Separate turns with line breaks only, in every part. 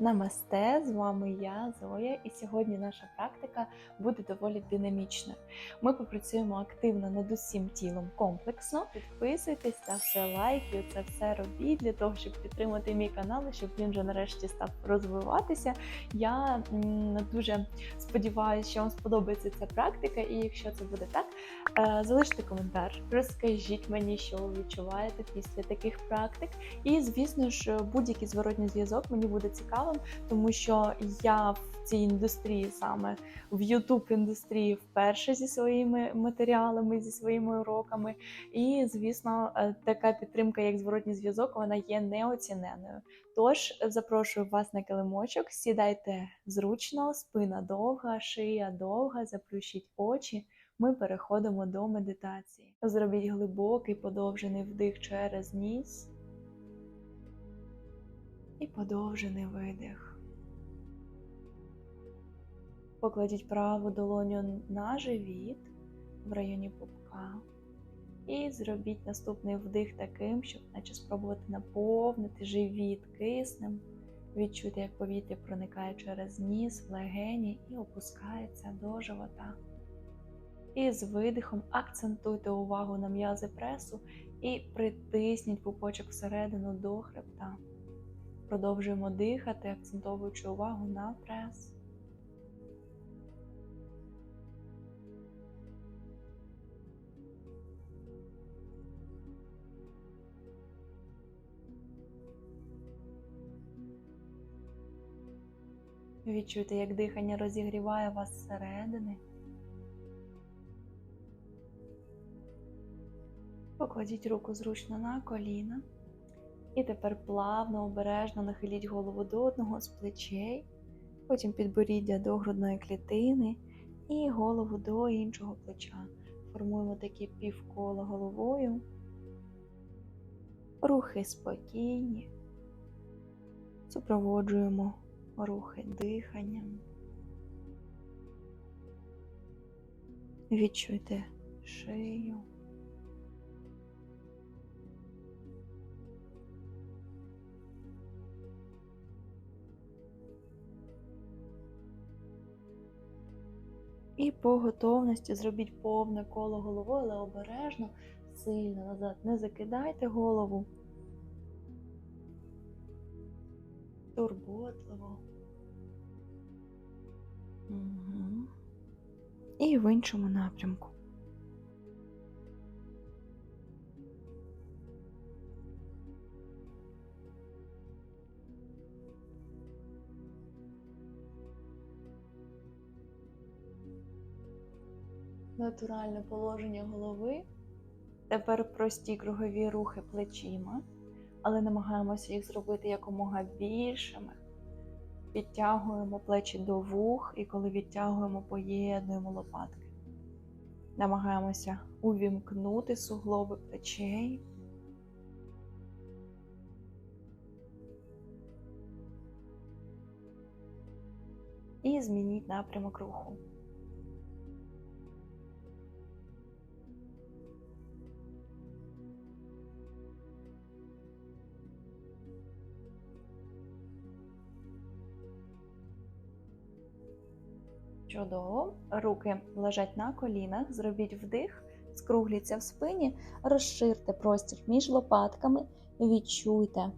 Намасте, з вами я, Зоя, і сьогодні наша практика буде доволі динамічною. Ми попрацюємо активно над усім тілом комплексно. Підписуйтесь, ставте лайки, це все робіть для того, щоб підтримати мій канал, щоб він вже нарешті став розвиватися. Я дуже сподіваюся, що вам сподобається ця практика, і якщо це буде так, е, залиште коментар, розкажіть мені, що ви відчуваєте після таких практик. І, звісно ж, будь-який зворотній зв'язок мені буде цікавим, тому що я в цій індустрії, саме в youtube індустрії, вперше зі своїми матеріалами, зі своїми уроками. І, звісно, е, така підтримка, як зворотній зв'язок, вона є неоціненою. Тож запрошую вас на килимочок, сідайте зручно, спина довга, шия довга, заплющіть очі. Ми переходимо до медитації. Зробіть глибокий подовжений вдих через ніс і подовжений видих. Покладіть праву долоню на живіт в районі пупка. І зробіть наступний вдих таким, щоб наче спробувати наповнити живіт киснем. Відчуйте, як повітря проникає через ніс в легені і опускається до живота. І з видихом акцентуйте увагу на м'язи пресу і притисніть пупочок всередину до хребта. Продовжуємо дихати, акцентовуючи увагу на прес. Відчуйте, як дихання розігріває вас зсередини. Покладіть руку зручно на коліна. І тепер плавно, обережно нахиліть голову до одного з плечей, потім підборіддя до грудної клітини і голову до іншого плеча. Формуємо такі півкола головою. Рухи спокійні. Супроводжуємо рухи диханням. Відчуйте шию. І по готовності зробіть повне коло головою, але обережно, сильно назад. Не закидайте голову. Турботливо. Угу. І в іншому напрямку. Натуральне положення голови. Тепер прості кругові рухи плечима, але намагаємося їх зробити якомога більшими. Підтягуємо плечі до вух, і коли відтягуємо, поєднуємо лопатки. Намагаємося увімкнути суглоби плечей. І змініть напрямок руху. Чудово. Руки лежать на колінах, зробіть вдих, скругліться в спині, розширте простір між лопатками, відчуйте,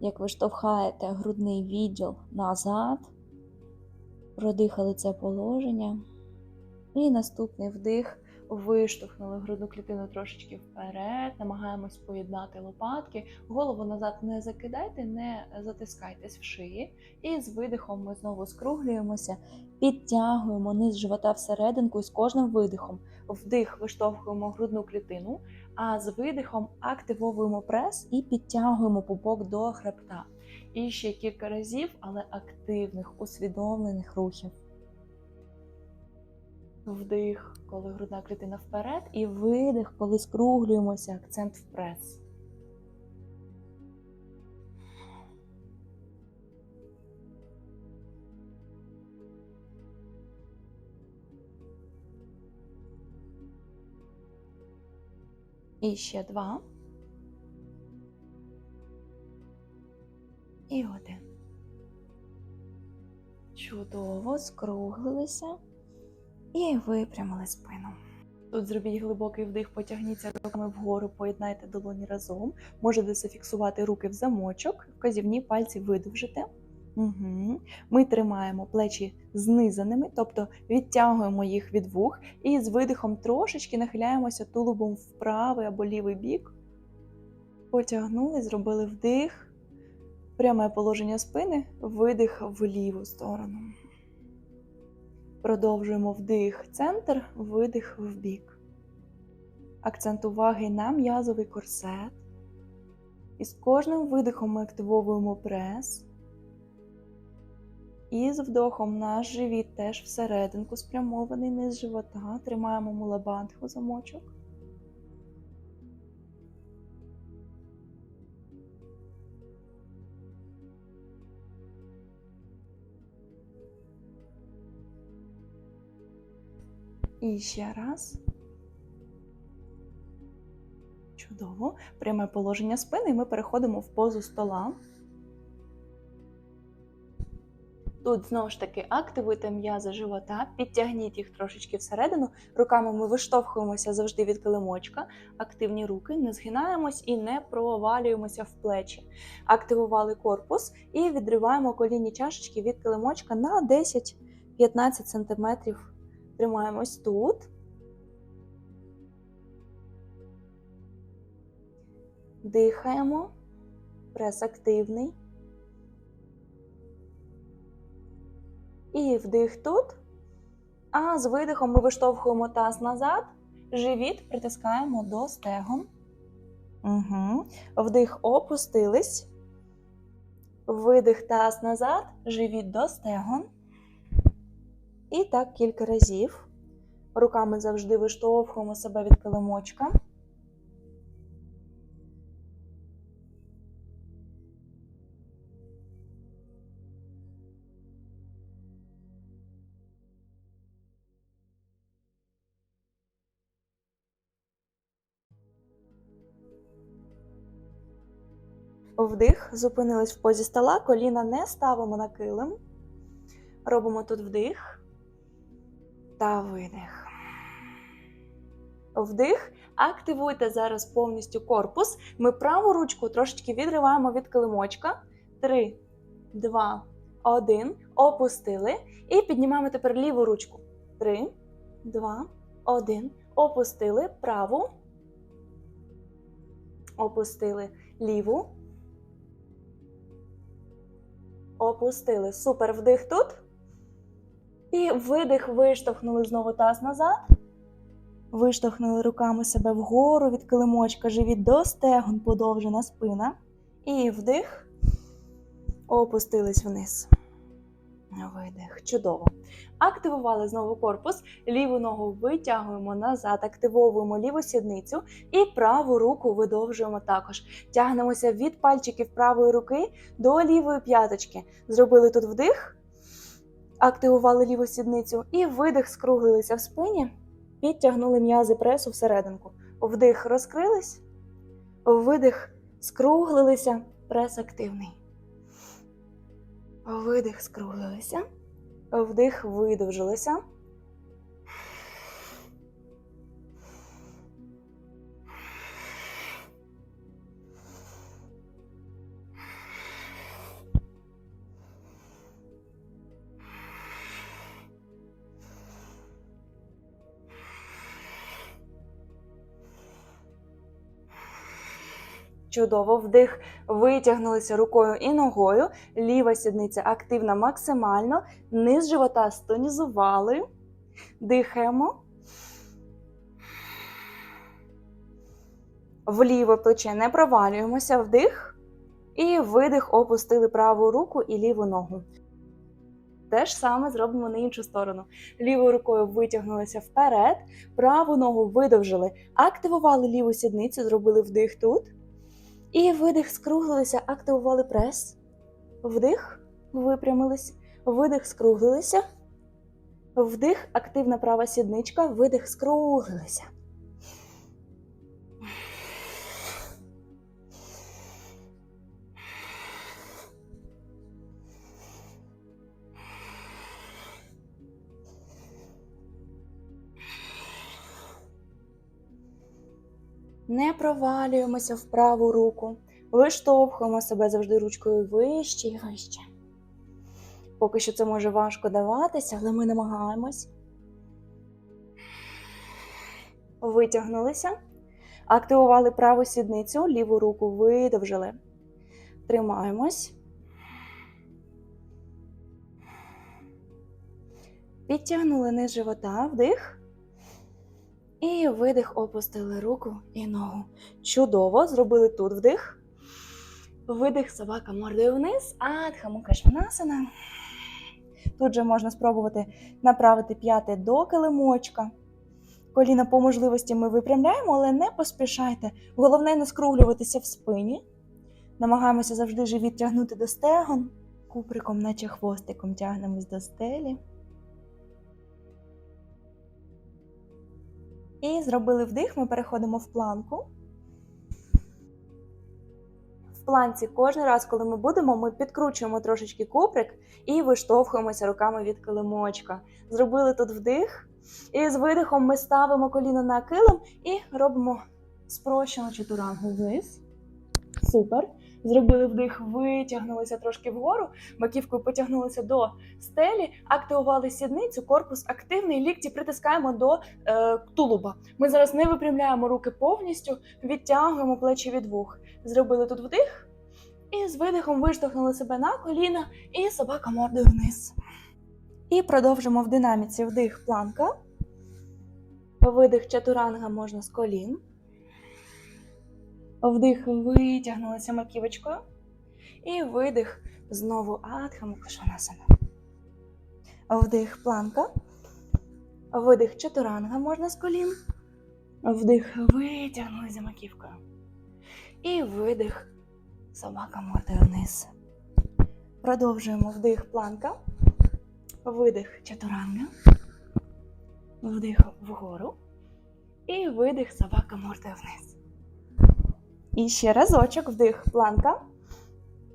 як ви штовхаєте грудний відділ назад, продихали це положення. І наступний вдих. Виштовхнули грудну клітину трошечки вперед, намагаємось поєднати лопатки, голову назад не закидайте, не затискайтесь в шиї. І з видихом ми знову скруглюємося, підтягуємо низ живота всерединку і з кожним видихом. Вдих виштовхуємо грудну клітину, а з видихом активовуємо прес і підтягуємо пупок до хребта. І ще кілька разів, але активних, усвідомлених рухів. Вдих, коли грудна клітина вперед, і видих, коли скруглюємося, акцент в прес. І ще два. І один. Чудово, скруглилися і випрямили спину. Тут зробіть глибокий вдих, потягніться руками вгору, поєднайте долоні разом. Можете зафіксувати руки в замочок, вказівні пальці видовжите. Угу. Ми тримаємо плечі знизаними, тобто відтягуємо їх від вух, і з видихом трошечки нахиляємося тулубом в правий або лівий бік. Потягнули, зробили вдих, пряме положення спини, видих в ліву сторону. Продовжуємо вдих, центр, видих в бік. Акцент уваги на м'язовий корсет. І з кожним видихом ми активовуємо прес. І з вдохом наш живіт теж всерединку спрямований низ живота. Тримаємо мулабандху замочок. І ще раз. Чудово. Пряме положення спини, і ми переходимо в позу стола. Тут знову ж таки активуйте м'язи живота, підтягніть їх трошечки всередину. Руками ми виштовхуємося завжди від килимочка. Активні руки, не згинаємось і не провалюємося в плечі. Активували корпус і відриваємо колінні чашечки від килимочка на 10-15 см. Тримаємось тут. Дихаємо. Прес активний. І вдих тут. А з видихом ми виштовхуємо таз назад. Живіт притискаємо до стегон. Угу. Вдих опустились. Видих таз назад. Живіт до стегон. І так кілька разів. Руками завжди виштовхуємо себе від килимочка. Вдих, зупинились в позі стола, коліна не ставимо на килим. Робимо тут вдих та видих. Вдих. Активуйте зараз повністю корпус. Ми праву ручку трошечки відриваємо від килимочка. Три, два, один. Опустили. І піднімаємо тепер ліву ручку. Три, два, один. Опустили праву. Опустили ліву. Опустили. Супер вдих тут. І видих, виштовхнули знову таз назад. Виштовхнули руками себе вгору від килимочка, живіт до стегон, подовжена спина. І вдих. Опустились вниз. Видих. Чудово. Активували знову корпус. Ліву ногу витягуємо назад, активовуємо ліву сідницю і праву руку видовжуємо також. Тягнемося від пальчиків правої руки до лівої п'яточки. Зробили тут вдих, активували ліву сідницю і видих, скруглилися в спині, підтягнули м'язи пресу всерединку. Вдих, розкрились, видих, скруглилися, прес активний. Видих, скруглилися. Вдих, видовжилися. Чудово, вдих, витягнулися рукою і ногою. Ліва сідниця активна максимально. Низ живота стонізували. Дихаємо. Вліве плече не провалюємося. Вдих. І видих, опустили праву руку і ліву ногу. Те ж саме зробимо на іншу сторону. Лівою рукою витягнулися вперед, праву ногу видовжили, активували ліву сідницю, зробили вдих тут. І видих, скруглилися, активували прес. Вдих, випрямились, видих, скруглилися. Вдих, активна права сідничка, видих, скруглилися. Не провалюємося в праву руку. Виштовхуємо себе завжди ручкою вище і вище. Поки що це може важко даватися, але ми намагаємось. Витягнулися. Активували праву сідницю, ліву руку видовжили. Тримаємось. Підтягнули низ живота, вдих. І видих, опустили руку і ногу. Чудово, зробили тут вдих. Видих, собака мордою вниз, Адха Шванасана. Тут же можна спробувати направити п'яте до килимочка. Коліна по можливості ми випрямляємо, але не поспішайте. Головне не скруглюватися в спині. Намагаємося завжди живіт тягнути до стегон. Куприком, наче хвостиком тягнемось до стелі. І зробили вдих, ми переходимо в планку. В планці кожен раз, коли ми будемо, ми підкручуємо трошечки куприк і виштовхуємося руками від килимочка. Зробили тут вдих. І з видихом ми ставимо коліно на килим і робимо спрощену чатурангу вниз. Супер. Зробили вдих, витягнулися трошки вгору, маківкою потягнулися до стелі, активували сідницю, корпус активний, лікті притискаємо до е, тулуба. Ми зараз не випрямляємо руки повністю, відтягуємо плечі від вух. Зробили тут вдих, і з видихом виштовхнули себе на коліна і собака мордою вниз. І продовжимо в динаміці вдих планка. Видих чатуранга можна з колін. Вдих витягнулися маківочкою. І видих знову адха мукашанасана. Вдих планка. Видих чатуранга можна з колін. Вдих витягнулися маківкою. І видих собака мордою вниз. Продовжуємо вдих планка. Видих чатуранга. Вдих вгору. І видих собака мордою вниз. І ще разочок вдих планка.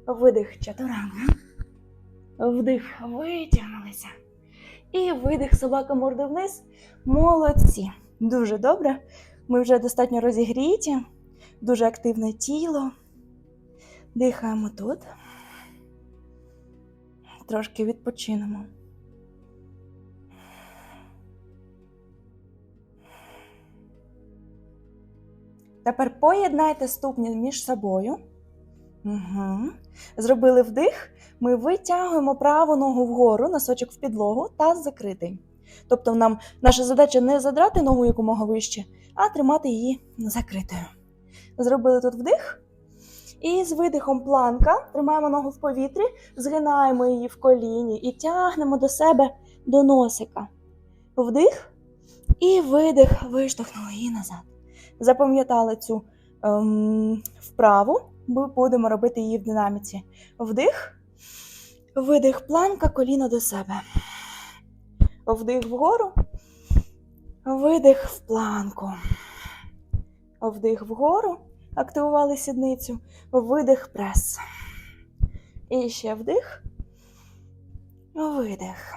Видих чатуранга. Вдих витягнулися. І видих собака мордою вниз. Молодці. Дуже добре. Ми вже достатньо розігріті, дуже активне тіло. Дихаємо тут. Трошки відпочинемо. Тепер поєднайте ступні між собою. Угу. Зробили вдих. Ми витягуємо праву ногу вгору, носочок в підлогу та закритий. Тобто нам наша задача не задрати ногу якомога вище, а тримати її закритою. Зробили тут вдих. І з видихом планка тримаємо ногу в повітрі, згинаємо її в коліні і тягнемо до себе до носика. Вдих і видих, виштовхнули її назад. Запам'ятали цю ем, вправу, ми будемо робити її в динаміці. Вдих, видих планка, коліно до себе. Вдих вгору, видих в планку. Вдих вгору, активували сідницю, видих прес. І ще вдих, видих.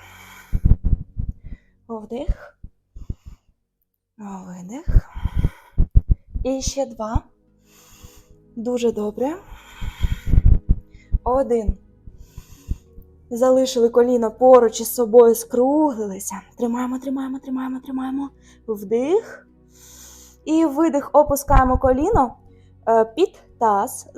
Вдих, видих. І ще два. Дуже добре. Один. Залишили коліно поруч із собою, скруглилися. Тримаємо, тримаємо, тримаємо, тримаємо. Вдих. І видих, опускаємо коліно е, під таз,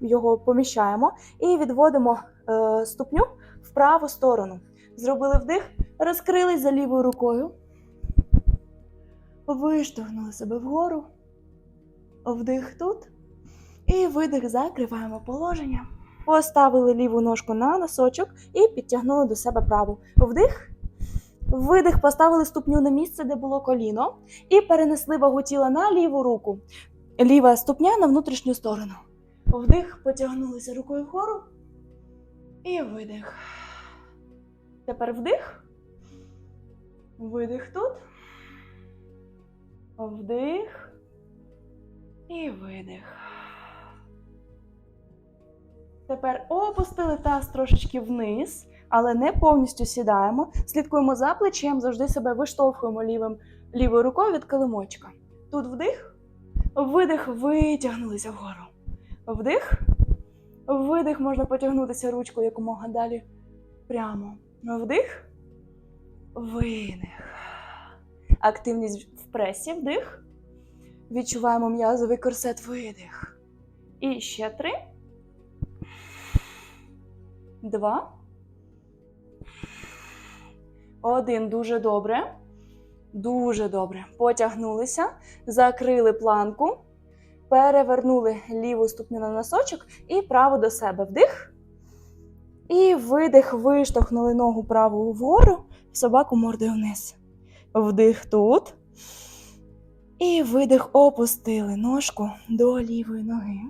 його поміщаємо і відводимо е, ступню в праву сторону. Зробили вдих, розкрились за лівою рукою. Виштовхнули себе вгору. Вдих тут. І видих, закриваємо положення. Поставили ліву ножку на носочок і підтягнули до себе праву. Вдих. Видих, поставили ступню на місце, де було коліно, і перенесли вагу тіла на ліву руку. Ліва ступня на внутрішню сторону. Вдих, потягнулися рукою вгору. І видих. Тепер вдих. Видих тут. Вдих. І видих. Тепер опустили таз трошечки вниз, але не повністю сідаємо. Слідкуємо за плечем, завжди себе виштовхуємо лівим, лівою рукою від килимочка. Тут вдих, Видих, витягнулися вгору. Вдих. Видих, можна потягнутися ручкою якомога далі. Прямо. Вдих. Видих. Активність в пресі. Вдих. Відчуваємо м'язовий корсет. Видих. І ще три. Два. Один. Дуже добре. Дуже добре. Потягнулися, закрили планку, перевернули ліву ступню на носочок і праву до себе. Вдих. І видих, виштовхнули ногу праву вгору, собаку мордою вниз. Вдих тут. І видих, опустили ножку до лівої ноги.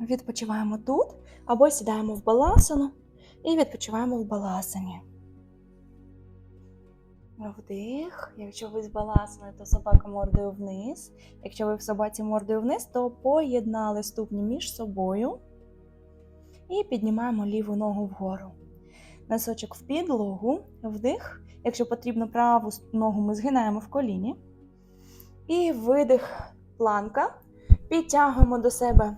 Відпочиваємо тут або сідаємо в баласану і відпочиваємо в баласані. Вдих. Якщо ви з баласани, то собака мордою вниз. Якщо ви в собаці мордою вниз, то поєднали ступні між собою і піднімаємо ліву ногу вгору. Носочок в підлогу, вдих. Якщо потрібно праву ногу, ми згинаємо в коліні. І видих планка. Підтягуємо до себе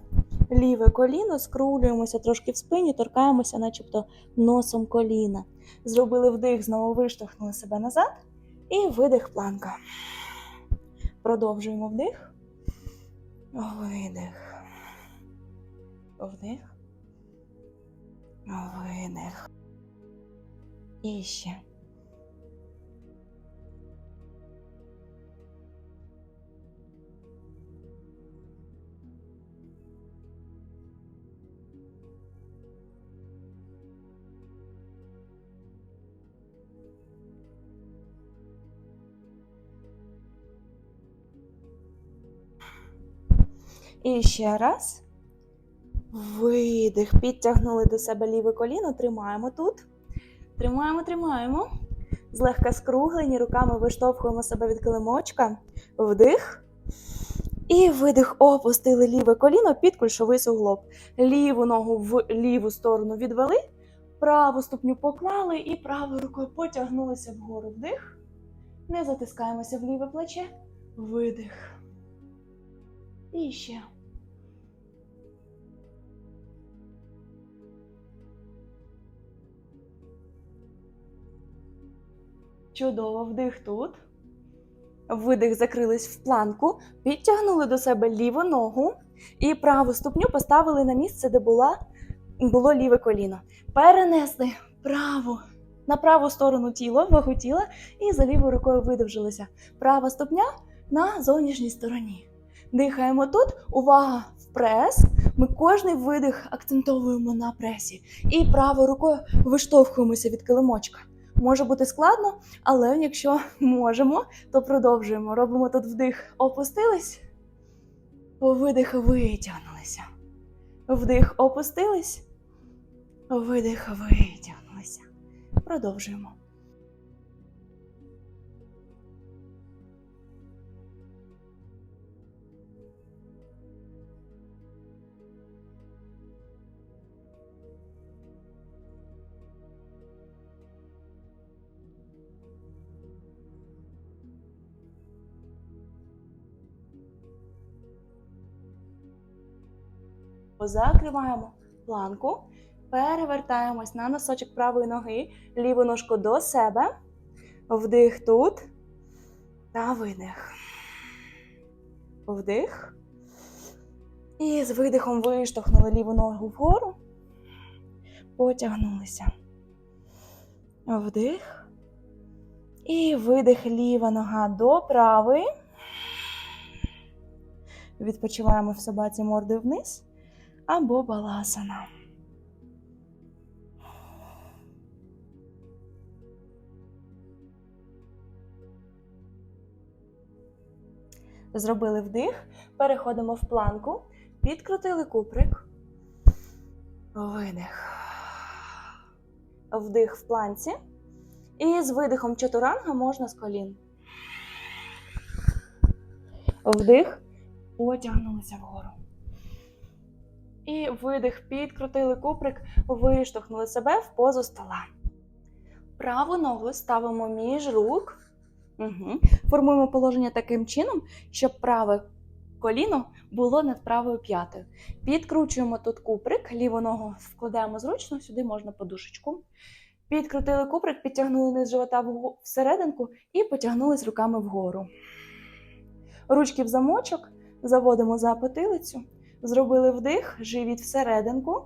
ліве коліно, скрулюємося трошки в спині, торкаємося, начебто носом коліна. Зробили вдих, знову виштовхнули себе назад. І видих планка. Продовжуємо вдих. Видих. Вдих. Видих. І ще. І ще раз. Видих. Підтягнули до себе ліве коліно. Тримаємо тут. Тримаємо, тримаємо. Злегка скруглені, руками виштовхуємо себе від килимочка. Вдих. І видих. Опустили ліве коліно під кульшовий суглоб. Ліву ногу в ліву сторону відвели. Праву ступню поклали і правою рукою потягнулися вгору. Вдих. Не затискаємося в ліве плече. Видих. І ще. Чудово, вдих тут. Видих, закрились в планку, підтягнули до себе ліву ногу і праву ступню поставили на місце, де була, було ліве коліно. Перенесли праву на праву сторону тіла, вагу тіла, і за лівою рукою видовжилися. Права ступня на зовнішній стороні. Дихаємо тут. Увага в прес. Ми кожний видих акцентовуємо на пресі. І правою рукою виштовхуємося від килимочка. Може бути складно, але якщо можемо, то продовжуємо. Робимо тут вдих, опустились, видих, витягнулися. Вдих, опустились, видих, витягнулися. Продовжуємо. Закриваємо планку, перевертаємось на носочок правої ноги, ліву ножку до себе. Вдих тут та видих. Вдих. І з видихом виштовхнули ліву ногу вгору. Потягнулися. Вдих. І видих ліва нога до правої. Відпочиваємо в собаці мордою вниз або баласана. Зробили вдих, переходимо в планку, підкрутили куприк. Видих. Вдих в планці. І з видихом чатуранга можна з колін. Вдих. Потягнулися вгору. І видих, підкрутили куприк, виштовхнули себе в позу стола. Праву ногу ставимо між рук. Угу. Формуємо положення таким чином, щоб праве коліно було над правою п'ятою. Підкручуємо тут куприк, ліву ногу вкладаємо зручно, сюди можна подушечку. Підкрутили куприк, підтягнули низ живота всерединку і потягнулись руками вгору. Ручки в замочок, заводимо за потилицю, зробили вдих, живіт всерединку.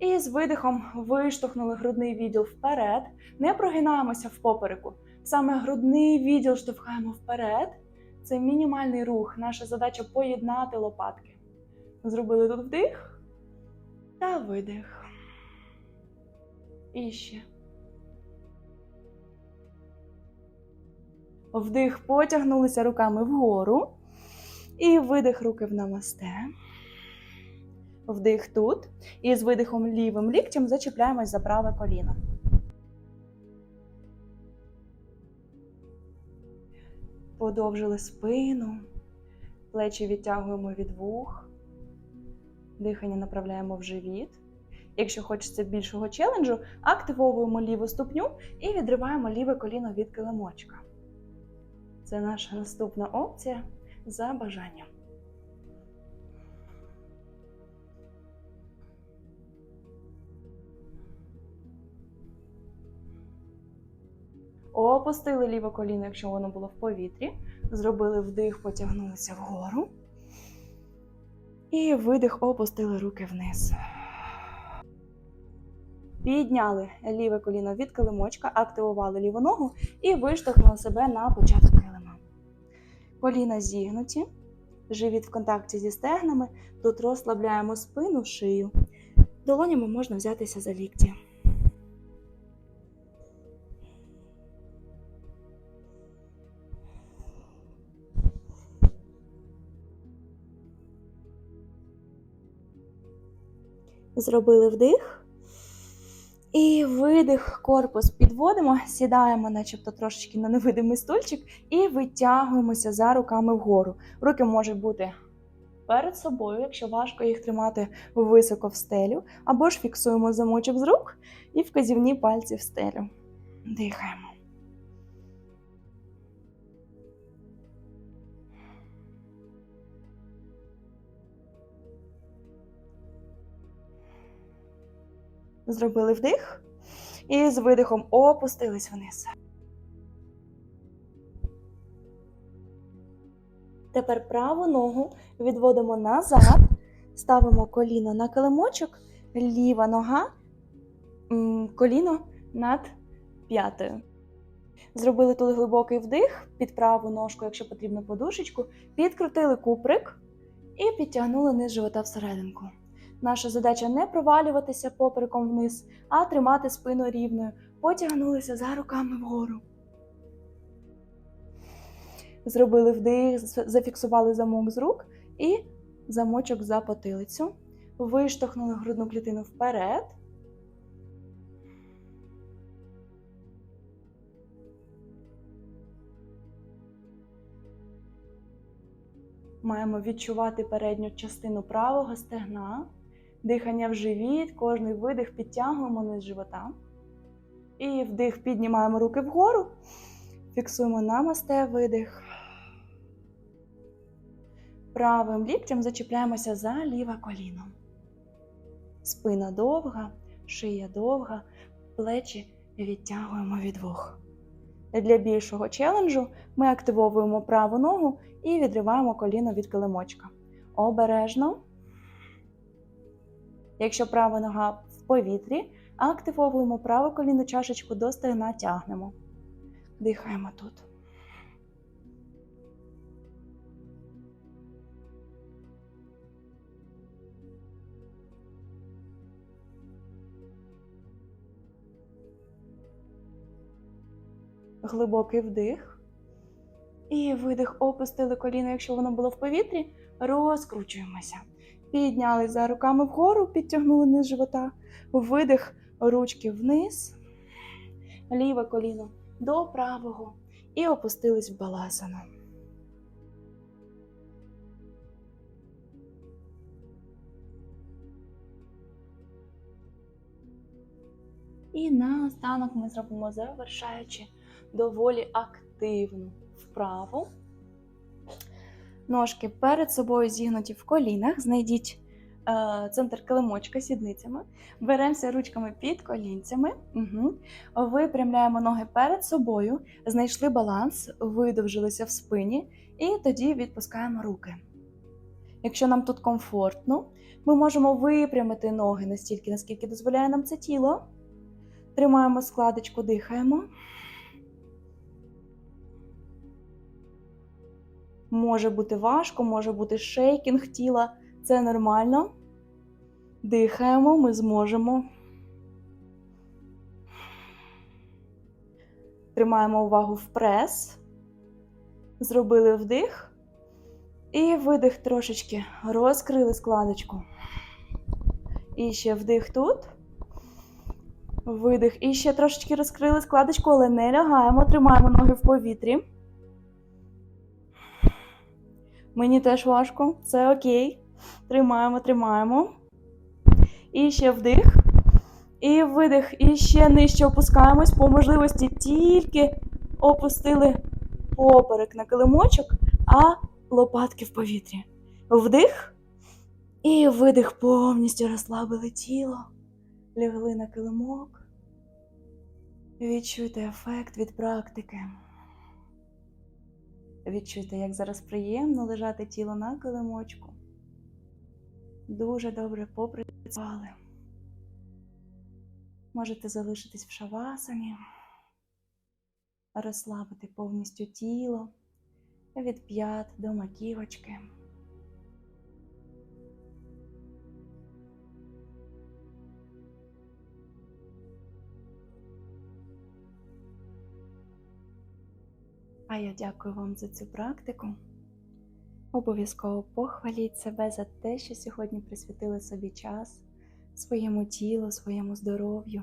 І з видихом виштовхнули грудний відділ вперед. Не прогинаємося в попереку. Саме грудний відділ штовхаємо вперед. Це мінімальний рух. Наша задача поєднати лопатки. Зробили тут вдих та видих. І ще. Вдих, потягнулися руками вгору. І видих руки в намасте. Вдих тут. І з видихом лівим ліктем зачіпляємось за праве коліно. Подовжили спину, плечі відтягуємо від вух, дихання направляємо в живіт. Якщо хочеться більшого челенджу, активовуємо ліву ступню і відриваємо ліве коліно від килимочка. Це наша наступна опція за бажанням. Опустили ліве коліно, якщо воно було в повітрі. Зробили вдих, потягнулися вгору. І видих, опустили руки вниз. Підняли ліве коліно від килимочка, активували ліву ногу і виштовхнули себе на початок килима. Коліна зігнуті, живіт в контакті зі стегнами. Тут розслабляємо спину, шию. Долонями можна взятися за лікті. Зробили вдих. І видих, корпус підводимо, сідаємо, начебто трошечки на невидимий стульчик, і витягуємося за руками вгору. Руки можуть бути перед собою, якщо важко їх тримати високо в стелю, або ж фіксуємо замочок з рук і вказівні пальці в стелю. Дихаємо. Зробили вдих і з видихом опустились вниз. Тепер праву ногу відводимо назад, ставимо коліно на килимочок, ліва нога, коліно над п'ятою. Зробили тут глибокий вдих під праву ножку, якщо потрібно подушечку, підкрутили куприк і підтягнули низ живота всерединку. Наша задача не провалюватися попереком вниз, а тримати спину рівною. Потягнулися за руками вгору. Зробили вдих, зафіксували замок з рук і замочок за потилицю. Виштовхнули грудну клітину вперед. Маємо відчувати передню частину правого стегна, дихання в живіт, кожний видих підтягуємо низ живота. І вдих піднімаємо руки вгору, фіксуємо намасте видих. Правим ліктем зачіпляємося за ліве коліно. Спина довга, шия довга, плечі відтягуємо від вух. Для більшого челенджу ми активовуємо праву ногу і відриваємо коліно від килимочка. Обережно. Якщо права нога в повітрі, активовуємо праве коліно чашечку до стегна тягнемо. Дихаємо тут. Глибокий вдих. І видих, опустили коліно, якщо воно було в повітрі, розкручуємося. Підняли за руками вгору, підтягнули низ живота. Видих, ручки вниз, ліве коліно до правого і опустились в баласану. І наостанок ми зробимо завершаючи доволі активну вправу. Ножки перед собою зігнуті в колінах. Знайдіть е, центр килимочка сідницями. Беремося ручками під колінцями. Угу. Випрямляємо ноги перед собою, знайшли баланс, видовжилися в спині, і тоді відпускаємо руки. Якщо нам тут комфортно, ми можемо випрямити ноги настільки, наскільки дозволяє нам це тіло. Тримаємо складочку, дихаємо. Може бути важко, може бути шейкінг тіла. Це нормально. Дихаємо, ми зможемо. Тримаємо увагу в прес. Зробили вдих. І видих трошечки. Розкрили складочку. І ще вдих тут. Видих. І ще трошечки розкрили складочку, але не лягаємо. Тримаємо ноги в повітрі. Мені теж важко, це окей. Тримаємо, тримаємо. І ще вдих. І видих. І ще нижче опускаємось. По можливості тільки опустили поперек на килимочок, а лопатки в повітрі. Вдих. І видих. Повністю розслабили тіло. Лягли на килимок. Відчуйте ефект від практики. Відчуйте, як зараз приємно лежати тіло на килимочку. Дуже добре попрацювали. Можете залишитись в шавасані, розслабити повністю тіло від п'ят до маківочки. А я дякую вам за цю практику. Обов'язково похваліть себе за те, що сьогодні присвятили собі час своєму тілу, своєму здоров'ю.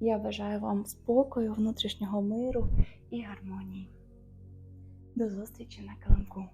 Я бажаю вам спокою, внутрішнього миру і гармонії. До зустрічі на килимку.